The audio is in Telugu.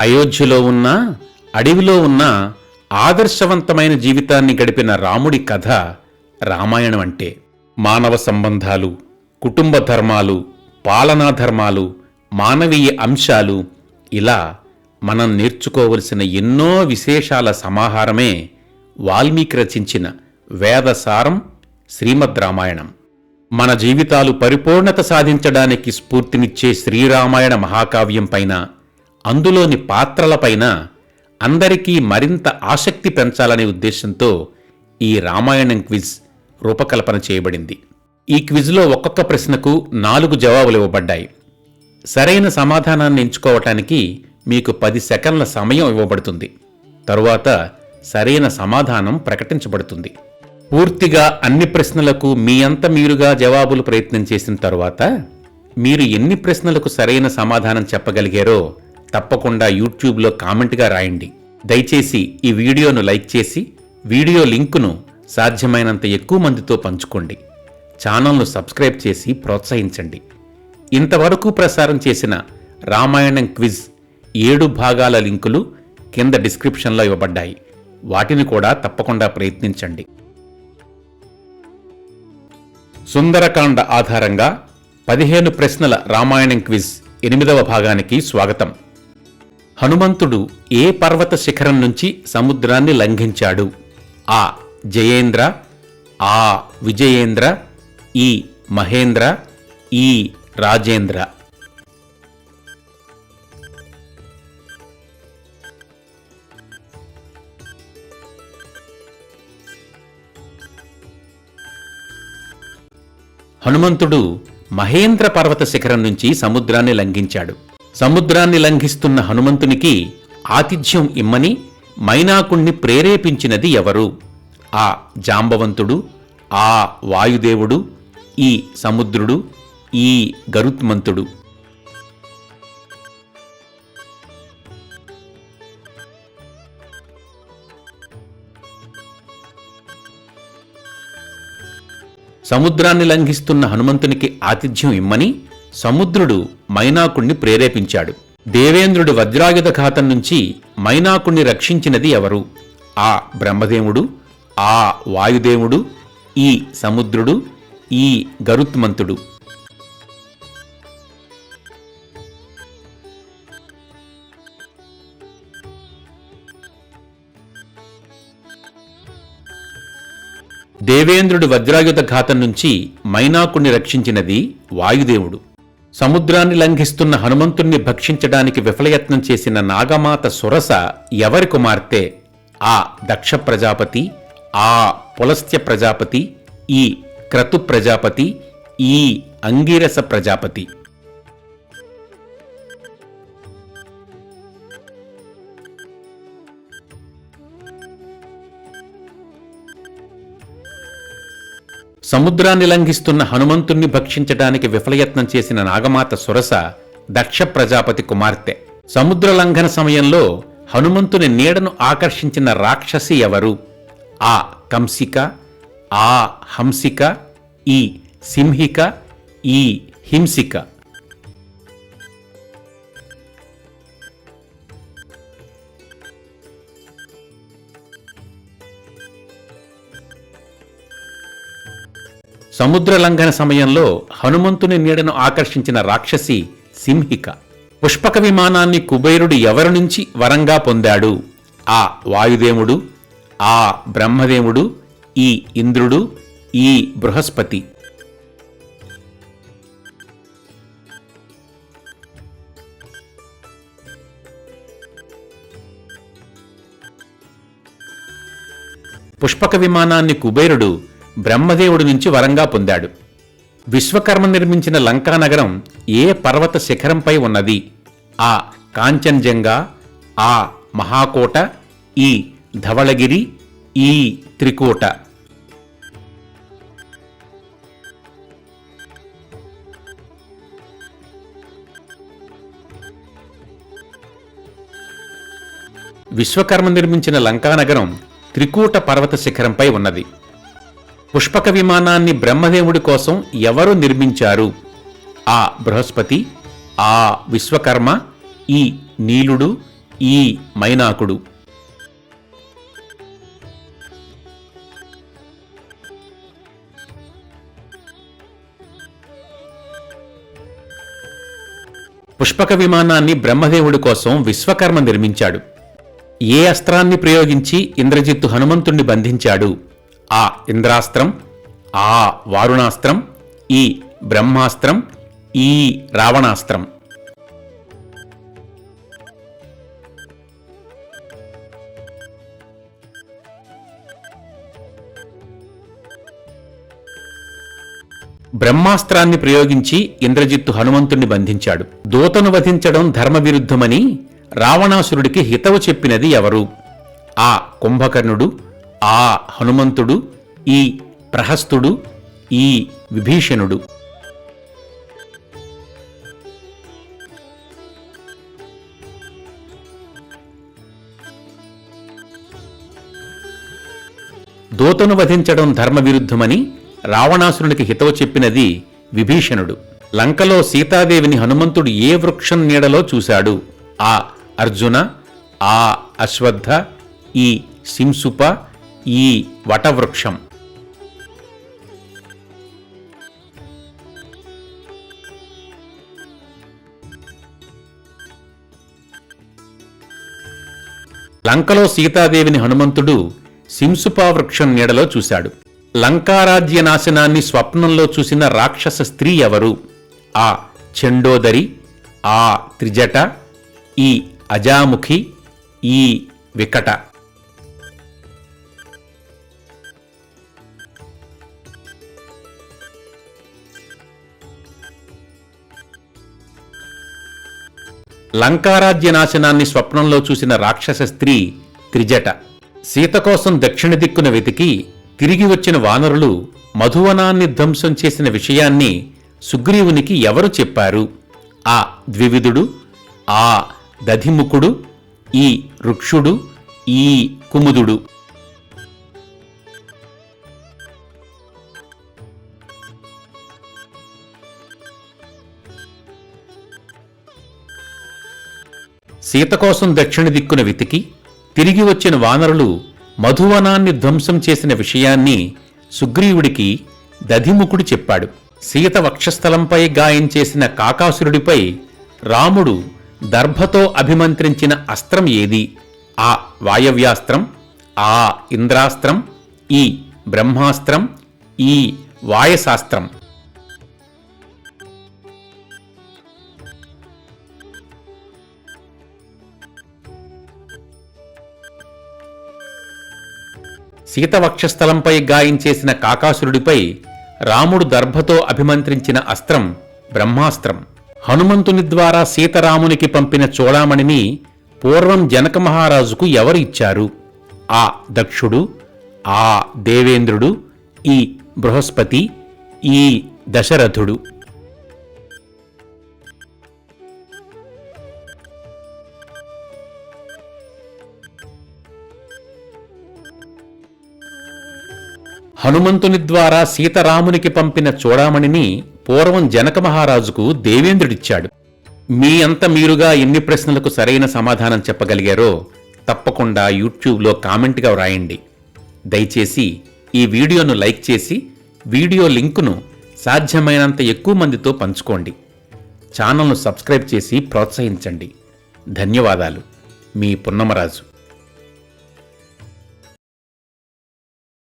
అయోధ్యలో ఉన్న అడవిలో ఉన్న ఆదర్శవంతమైన జీవితాన్ని గడిపిన రాముడి కథ రామాయణం అంటే. మానవ సంబంధాలు కుటుంబ ధర్మాలు పాలనా ధర్మాలు మానవీయ అంశాలు ఇలా మనం నేర్చుకోవలసిన ఎన్నో విశేషాల సమాహారమే వాల్మీకి రచించిన వేదసారం శ్రీమద్ రామాయణం. మన జీవితాలు పరిపూర్ణత సాధించడానికి స్ఫూర్తినిచ్చే శ్రీరామాయణ మహాకావ్యం పైన అందులోని పాత్రలపైన అందరికీ మరింత ఆసక్తి పెంచాలనే ఉద్దేశంతో ఈ రామాయణం క్విజ్ రూపకల్పన చేయబడింది. ఈ క్విజ్లో ఒక్కొక్క ప్రశ్నకు నాలుగు జవాబులు ఇవ్వబడ్డాయి. సరైన సమాధానాన్ని ఎంచుకోవటానికి మీకు పది సెకండ్ల సమయం ఇవ్వబడుతుంది. తరువాత సరైన సమాధానం ప్రకటించబడుతుంది. పూర్తిగా అన్ని ప్రశ్నలకు మీ అంత మీరుగా జవాబులు ప్రయత్నం చేసిన తరువాత మీరు ఎన్ని ప్రశ్నలకు సరైన సమాధానం చెప్పగలిగారో తప్పకుండా యూట్యూబ్లో కామెంట్గా రాయండి. దయచేసి ఈ వీడియోను లైక్ చేసి వీడియో లింకును సాధ్యమైనంత ఎక్కువ మందితో పంచుకోండి. ఛానల్ను సబ్స్క్రైబ్ చేసి ప్రోత్సహించండి. ఇంతవరకు ప్రసారం చేసిన రామాయణం క్విజ్ ఏడు భాగాల లింకులు కింద డిస్క్రిప్షన్లో ఇవ్వబడ్డాయి. వాటిని కూడా తప్పకుండా ప్రయత్నించండి. సుందరకాండ ఆధారంగా పదిహేను ప్రశ్నల రామాయణం క్విజ్ ఎనిమిదవ భాగానికి స్వాగతం. హనుమంతుడు ఏ పర్వత శిఖరం నుంచి సముద్రాన్ని లంఘించాడు? ఆ. జయేంద్ర ఆ. విజయేంద్ర ఈ. మహేంద్ర ఈ. రాజేంద్ర. హనుమంతుడు మహేంద్ర పర్వత శిఖరం నుంచి సముద్రాన్ని లంఘించాడు. సముద్రాన్ని లంఘిస్తున్న హనుమంతునికి ఆతిథ్యం ఇమ్మని మైనాకుణ్ణి ప్రేరేపించినది ఎవరు? ఆ జాంబవంతుడు ఆ వాయుదేవుడు ఈ సముద్రుడు ఈ గరుత్మంతుడు. సముద్రాన్ని లంఘిస్తున్న హనుమంతునికి ఆతిథ్యం ఇమ్మని సముద్రుడు మైనాకుణ్ణి ప్రేరేపించాడు. దేవేంద్రుడి వజ్రాయుధ ఘాతం నుంచి మైనాకుణ్ణి రక్షించినది ఎవరు? ఆ బ్రహ్మదేవుడు ఆ వాయుదేవుడు ఈ సముద్రుడు ఈ గరుత్మంతుడు. దేవేంద్రుడి వజ్రాయుధ ఘాతం నుంచి మైనాకుణ్ణి రక్షించినది వాయుదేవుడు. సముద్రాన్ని లంఘిస్తున్న హనుమంతుణ్ణి భక్షించడానికి విఫలయత్నం చేసిన నాగమాత సురస ఎవరి కుమార్తె? ఆ దక్ష ప్రజాపతి ఆ పులస్త్య ప్రజాపతి ఈ క్రతు ప్రజాపతి ఈ అంగీరస ప్రజాపతి. సముద్రాన్ని లంఘిస్తున్న హనుమంతుణ్ణి భక్షించడానికి విఫలయత్నం చేసిన నాగమాత సురస దక్ష ప్రజాపతి కుమార్తె. సముద్ర లంఘన సమయంలో హనుమంతుని నీడను ఆకర్షించిన రాక్షసి ఎవరు? ఆ కంసిక ఆ హంసిక ఈ సింహిక ఈ హింసిక. సముద్ర లంఘన సమయంలో హనుమంతుని నీడను ఆకర్షించిన రాక్షసి సింహిక. పుష్పక విమానాన్ని కుబేరుడు ఎవరి నుంచి వరంగా పొందాడు? ఆ వాయుదేవుడు ఆ బ్రహ్మదేవుడు ఈ ఇంద్రుడు ఈ బృహస్పతి. పుష్పక విమానాన్ని కుబేరుడు బ్రహ్మదేవుడి నుంచి వరంగా పొందాడు. విశ్వకర్మ నిర్మించిన లంకానగరం ఏ పర్వత శిఖరంపై ఉన్నది? ఆ కాంచన్జంగా ఆ మహాకోట ఈ ధవళగిరి ఈ త్రికోట. విశ్వకర్మ నిర్మించిన లంకానగరం త్రికూట పర్వత శిఖరంపై ఉన్నది. పుష్పక విమానాన్ని బ్రహ్మదేవుడి కోసం ఎవరు నిర్మించారు? ఆ బృహస్పతి ఆ విశ్వకర్మ ఈ నీలుడు ఈ మైనాకుడు. పుష్పక విమానాన్ని బ్రహ్మదేవుడి కోసం విశ్వకర్మ నిర్మించాడు. ఏ అస్త్రాన్ని ప్రయోగించి ఇంద్రజిత్తు హనుమంతుణ్ణి బంధించాడు? ఆ ఇంద్రాస్త్రం ఆ వారుణాస్త్రం ఈ బ్రహ్మాస్త్రం ఈ రావణాస్త్రం. బ్రహ్మాస్త్రాన్ని ప్రయోగించి ఇంద్రజిత్తు హనుమంతుణ్ణి బంధించాడు. దూతను వధించడం ధర్మవిరుద్ధమని రావణాసురుడికి హితవు చెప్పినది ఎవరు? ఆ కుంభకర్ణుడు ఆ హనుమంతుడు ఈ ప్రహస్తుడు ఈ విభీషణుడు. దూతను వధించడం ధర్మవిరుద్ధమని రావణాసురునికి హితవు చెప్పినది విభీషణుడు. లంకలో సీతాదేవిని హనుమంతుడు ఏ వృక్షం నీడలో చూశాడు? ఆ అర్జున ఆ అశ్వత్థ ఈ సింసుప ఈ వటవృక్షం. లంకలో సీతాదేవిని హనుమంతుడు సింసుపా వృక్షం నీడలో చూశాడు. లంకారాజ్య నాశనాన్ని స్వప్నంలో చూసిన రాక్షస స్త్రీ ఎవరు? ఆ చెండోదరి ఆ త్రిజట ఈ అజాముఖి ఈ వికట. లంకారాజ్య నాశనాన్ని స్వప్నంలో చూసిన రాక్షస స్త్రీ త్రిజట. సీత కోసం దక్షిణ దిక్కున వెతికి తిరిగి వచ్చిన వానరులు మధువనాన్ని ధ్వంసం చేసిన విషయాన్ని సుగ్రీవునికి ఎవరు చెప్పారు? ఆ ద్వివిధుడు ఆ దధిముఖుడు ఈ రుక్షుడు ఈ కుముదుడు. సీత కోసం దక్షిణ దిక్కున వెతికి తిరిగి వచ్చిన వానరులు మధువనాన్ని ధ్వంసం చేసిన విషయాన్ని సుగ్రీవుడికి దధిముఖుడు చెప్పాడు. సీత వక్షస్థలంపై గాయం చేసిన కాకాసురుడిపై రాముడు దర్భతో అభిమంత్రించిన అస్త్రం ఏది? ఆ వాయవ్యాస్త్రం ఆ ఇంద్రాస్త్రం ఈ బ్రహ్మాస్త్రం ఈ వాయశాస్త్రం సీతవక్షస్థలంపై గాయం చేసిన కాకాసురుడిపై రాముడు దర్భతో అభిమంత్రించిన అస్త్రం బ్రహ్మాస్త్రం. హనుమంతుని ద్వారా సీతరామునికి పంపిన చోళామణిని పూర్వం జనక మహారాజుకు ఎవరు ఇచ్చారు? ఆ దక్షుడు ఆ దేవేంద్రుడు ఈ బృహస్పతి ఈ దశరథుడు. హనుమంతుని ద్వారా సీతరామునికి పంపిన చూడామణిని పూర్వం జనక మహారాజుకు దేవేంద్రుడిచ్చాడు. మీ అంత మీరుగా ఎన్ని ప్రశ్నలకు సరైన సమాధానం చెప్పగలిగారో తప్పకుండా యూట్యూబ్లో కామెంట్గా వ్రాయండి. దయచేసి ఈ వీడియోను లైక్ చేసి వీడియో లింకును సాధ్యమైనంత ఎక్కువ మందితో పంచుకోండి. ఛానల్ను సబ్స్క్రైబ్ చేసి ప్రోత్సహించండి. ధన్యవాదాలు. మీ పున్నమరాజు.